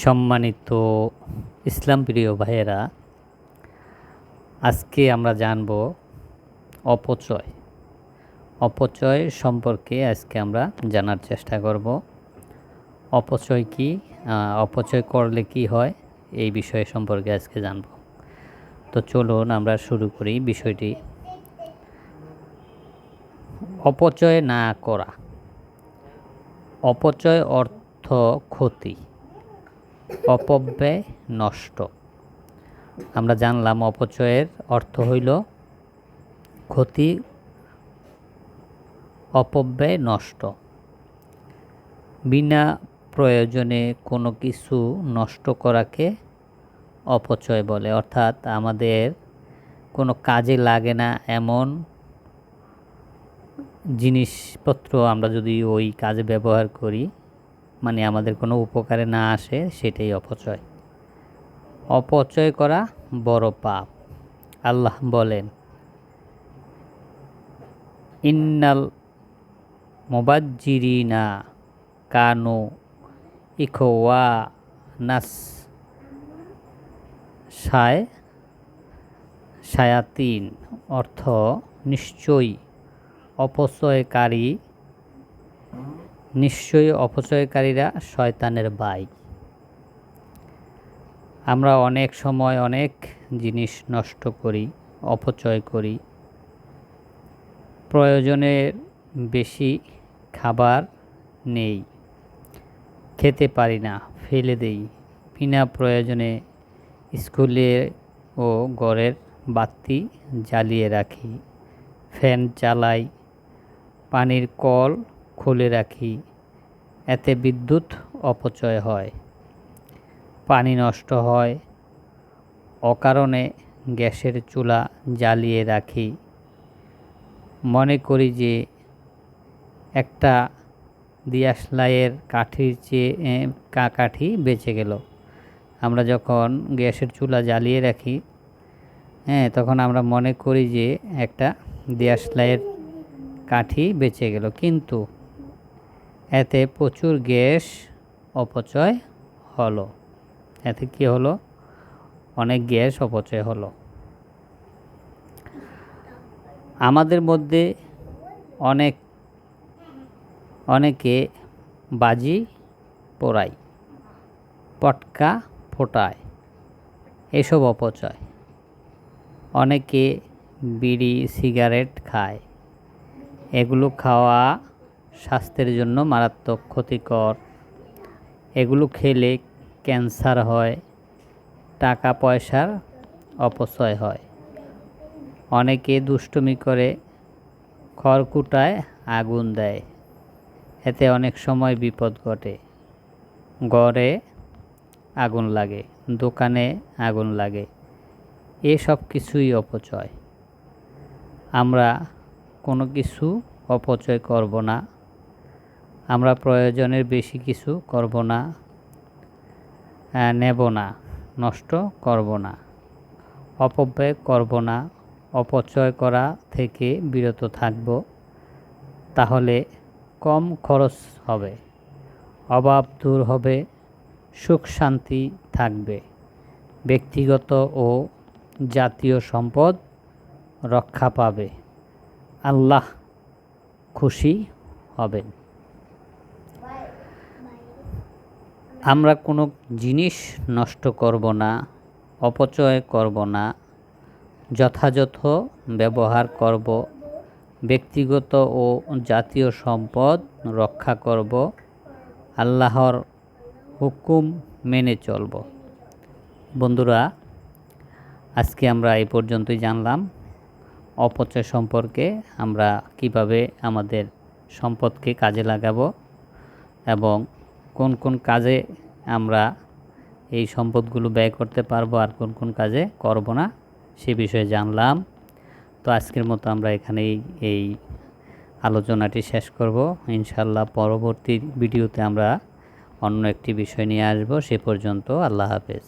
সম্মানিত ইসলাম প্রিয় ভাইয়েরা, আজকে আমরা জানব অপচয়। অপচয় সম্পর্কে আজকে আমরা জানার চেষ্টা করব। অপচয় কি? অপচয় করলে কি হয়? এই বিষয় সম্পর্কে আজকে জানব। তো চলুন আমরা শুরু করি বিষয়টি। অপচয় না করা। অপচয় অর্থ ক্ষতি। অপব্যয় নষ্ট। আমরা জানলাম অপচয়ের অর্থ হইল ক্ষতি, অপব্যয় নষ্ট। বিনা প্রয়োজনে কোনো কিছু নষ্ট করাকে অপচয় বলে। অর্থাৎ আমাদের কোনো কাজে লাগে না এমন জিনিসপত্র আমরা যদি ওই কাজে ব্যবহার করি মানে আমাদের কোনো উপকারে না আসে সেটাই অপচয়। অপচয় করা বড় পাপ। আল্লাহ বলেন, ইন্নাল মোবাজ্জিরিনা কানু ইখোয়া নাস সায় সায়াতিন অর্থ নিশ্চয়ই অপচয়কারী নিশ্চয়ই অপচয়কারীরা শয়তানের বাই আমরা অনেক সময় অনেক জিনিস নষ্ট করি, অপচয় করি। প্রয়োজনের বেশি খাবার নেই, খেতে পারি না, ফেলে দেই। বিনা প্রয়োজনে স্কুলে ও ঘরের বাতি জ্বালিয়ে রাখি, ফ্যান চালাই, পানির কল খুলে রাখি, এতে বিদ্যুৎ অপচয় হয়, পানি নষ্ট হয়, অকারণে গ্যাসের চুলা জ্বালিয়ে রাখি। মনে করি যে একটা দিয়াশলাইয়ের কাঠির চেয়ে কাঠি বেঁচে গেল। আমরা যখন গ্যাসের চুলা জ্বালিয়ে রাখি হ্যাঁ তখন আমরা মনে করি যে একটা দিয়াশলাইয়ের কাঠি বেঁচে গেল। কিন্তু এতে প্রচুর গ্যাস অপচয় হলো। এতে কি হলো? অনেক গ্যাস অপচয় হলো। আমাদের মধ্যে অনেক, অনেকে বাজি পোড়ায়, পটকা ফোটায়, এসব অপচয়। অনেকে বিড়ি, সিগারেট খায়। এগুলো খাওয়া স্বাস্থ্যের জন্য মারাত্মক ক্ষতিকর। এগুলো খেলে ক্যান্সার হয় টাকা পয়সার অপচয় হয়। অনেকে দুষ্টুমি করে খড়কুটায় আগুন দেয়। এতে অনেক সময় বিপদ ঘটে। ঘরে আগুন লাগে, দোকানে আগুন লাগে। এসব কিছুই অপচয়। আমরা কোনো কিছু অপচয় করব না। আমরা প্রয়োজনের বেশি কিছু করব না নেব না, নষ্ট করব না, অপব্যয় করব না, অপচয় করা থেকে বিরত থাকব, তাহলে কম খরচ হবে, অভাব দূর হবে, সুখ শান্তি থাকবে, ব্যক্তিগত ও জাতীয় সম্পদ রক্ষা পাবে, আল্লাহ খুশি হবেন। আমরা কোনো জিনিস নষ্ট করব না, অপচয় করব না, যথাযথ ব্যবহার করব, ব্যক্তিগত ও জাতীয় সম্পদ রক্ষা করব, আল্লাহর হুকুম মেনে চলব। বন্ধুরা, আজকে আমরা এই পর্যন্তই জানলাম। অপচয় সম্পর্কে আমরা কীভাবে আমাদের সম্পদকে কাজে লাগাবো এবং কোন কোন কাজে আমরা এই সম্পদগুলো ব্যয় করতে পারব আর কোন কোন কাজে করব না, সে বিষয়ে জানলাম। তো আজকের মতো আমরা এখানেই এই আলোচনাটি শেষ করব। ইনশাল্লাহ পরবর্তী ভিডিওতে আমরা অন্য একটি বিষয় নিয়ে আসব। সে পর্যন্ত আল্লাহ হাফেজ।